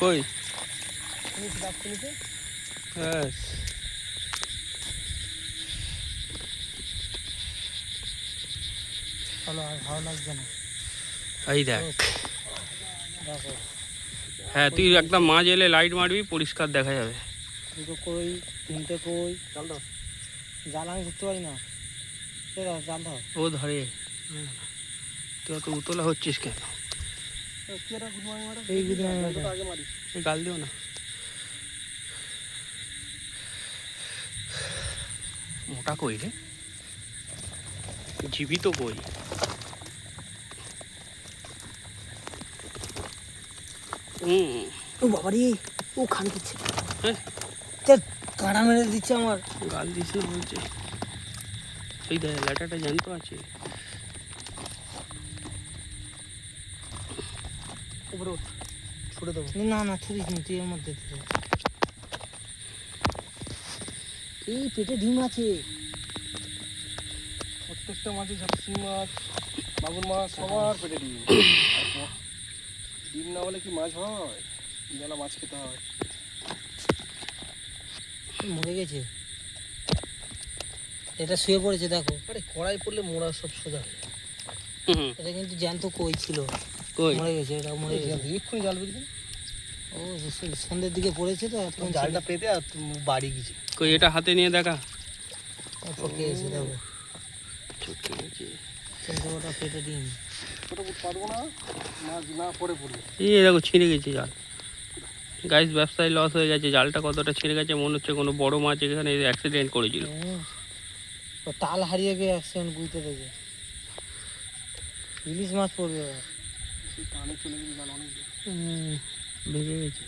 কই? নিচে রাস্তা নিচে হ্যাঁ চলো আর ভালো লাগছে না। এই দেখ। দেখো। হ্যাঁ তুই একদম মাঝ এলে লাইট মারবি পরিষ্কার দেখা যাবে। দুটো কই তিনটে কই জাল দাও। জাল আমি ধরতে পারি না। এ দাও জাল দাও। ও ধরে। তুই অত উতলা হচ্ছিস কেন? এই গুলো দিও না। মোটা কই রে? জীবিত কই? ও বাবারি ও খান দিচ্ছে। হ্যাঁ। কাঁড়া মেরে দিচ্ছে আমার। গাল না বলছে। সেই দেখ ল্যাটাটা জ্যান্ত আছে। উপরে ছুড়ে দেবো। না না ছুড়িস নি তুই এর মধ্যে দিতে এই পেটে ডিম আছে। প্রত্যেকটা মাছে মাছ মাগুর মাছ সবার পেটে ডিম। ডিম। না হলে কি মাছ হয়? বেলা মাছ খেতে হয়। মরে গেছে। এটা শুয়ে পড়েছে দেখো। আরে কড়াই পড়লে মোড়া সব সোজা এটা কিন্তু জ্যান্ত কই ছিল। কই? মরে গেছে এটা মরে গেছে। এক্ষুনি জাল বেরিয়ে ও সে- সন্ধ্যের দিকে পড়েছে তো এখন জালটা পেতে আর বাড়ি গেছে। কই এটা হাতে নিয়ে দেখা? পকে গেছে দেখো। চুপকে গেছে কিন্তু ওটা পেটে ডিম ছোটো পারব না মাছ না পরে পড়বে। এই দেখো ছিঁড়ে গেছে জাল। গাইস ব্যবসায় লস হয়ে গেছে জালটা কতটা ছিঁড়ে গেছে মনে হচ্ছে কোনো বড় মাছ এখানে অ্যাক্সিডেন্ট করেছিল। ও তাল হারিয়ে গিয়ে অ্যাক্সিডেন্ট বুঝতে দেখে ইলিশ মাছ পড়বে এবার। চলে গেছে জাল অনেক দূর। হুম, গেছে।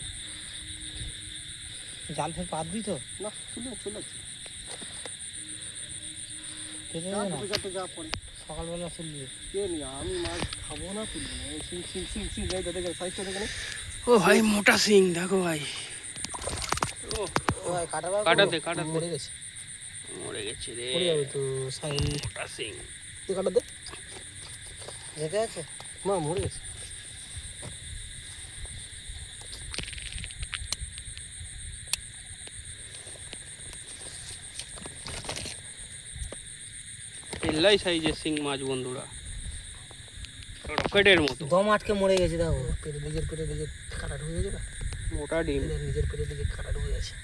জাল ফের পাতবি তো না চলে চলে না? সকালবেলা চলবি কে নি আমি মাছ খাব না তুলবো না। সিং সিং সিং সিং এই দেখে সাইজটা দেখে নে। ও ভাই মোটা সিং দেখো ভাই। ও ও ভাই কাটা কাটাতে কাটাতে মরে গেছে। মরে গেছে রে। পড়ে যাবে তো সাইড মোটা সিং। তুই কাটা দে। যেতে আছে? মা মরে গেছে। এল্লাই সাইজের সিং মাছ বন্ধুরা। রকেটের মতো। দম আটকে মরে গেছে দেখো পেটে নিজের পেটে নিজের কাটা ঢুকে গেছে মোটা ডিম। নিজের নিজের পেটে নিজে কাটা ঢুকে গেছে।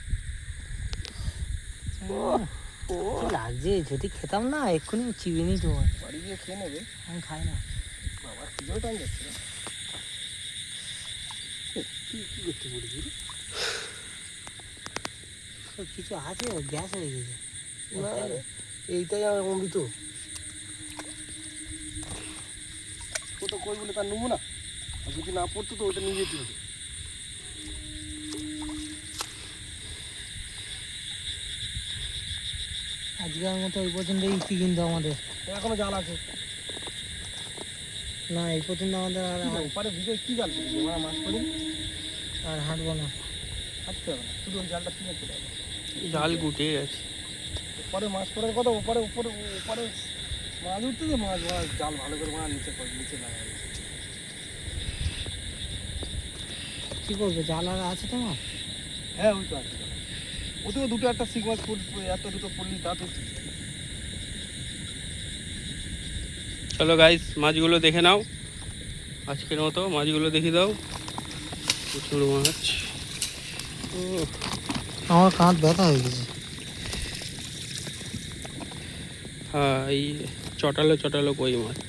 ও লাগছে? যদি খেতাম না এক্ষুনি চিবিয়ে নিত বাড়ি গিয়ে খেয়ে নেবে। আমি খাই না। বাবা খিদেও টাইম যাচ্ছে কিছু আছে গ্যাস হয়ে গেছে। এইটাই আমার অমৃত। তো কই বলে তার নেব না আর যদি না পড়তো তো ওটা নিয়ে যেতে হতো। আজকের মতো এই পর্যন্ত ইতি কিন্তু আমাদের। এখনও জাল আছে? না এই পর্যন্ত আমাদের আর ওপারে ভিজে কি জাল আমরা মাছ পড়ি আর হাঁটবো না। হাঁটতে হবে না শুধু জালটা কিনে চলে জাল গুটিয়ে গেছে। ওপারে মাছ পড়ার কথা ওপারে উপরে ওপারে মাছ উঠতে যে মাছ মাছ জাল ভালো করে মাছ নিচে নিচে লাগাবে কি করবে জাল আর আছে তোমার? হ্যাঁ ওই তো আছে। ওতেও দুটো একটা শিখ মাছ পড়- একটা দুটো পড়লি তাতে? চলো গাইস মাছগুলো দেখে নাও। আজকের মতো মাছগুলো দেখে দাও। প্রচুর মাছ। ও আমার কাঁধ ব্যথা হয়ে গেছে হ্যাঁ এই চটালো চটালো কই মাছ?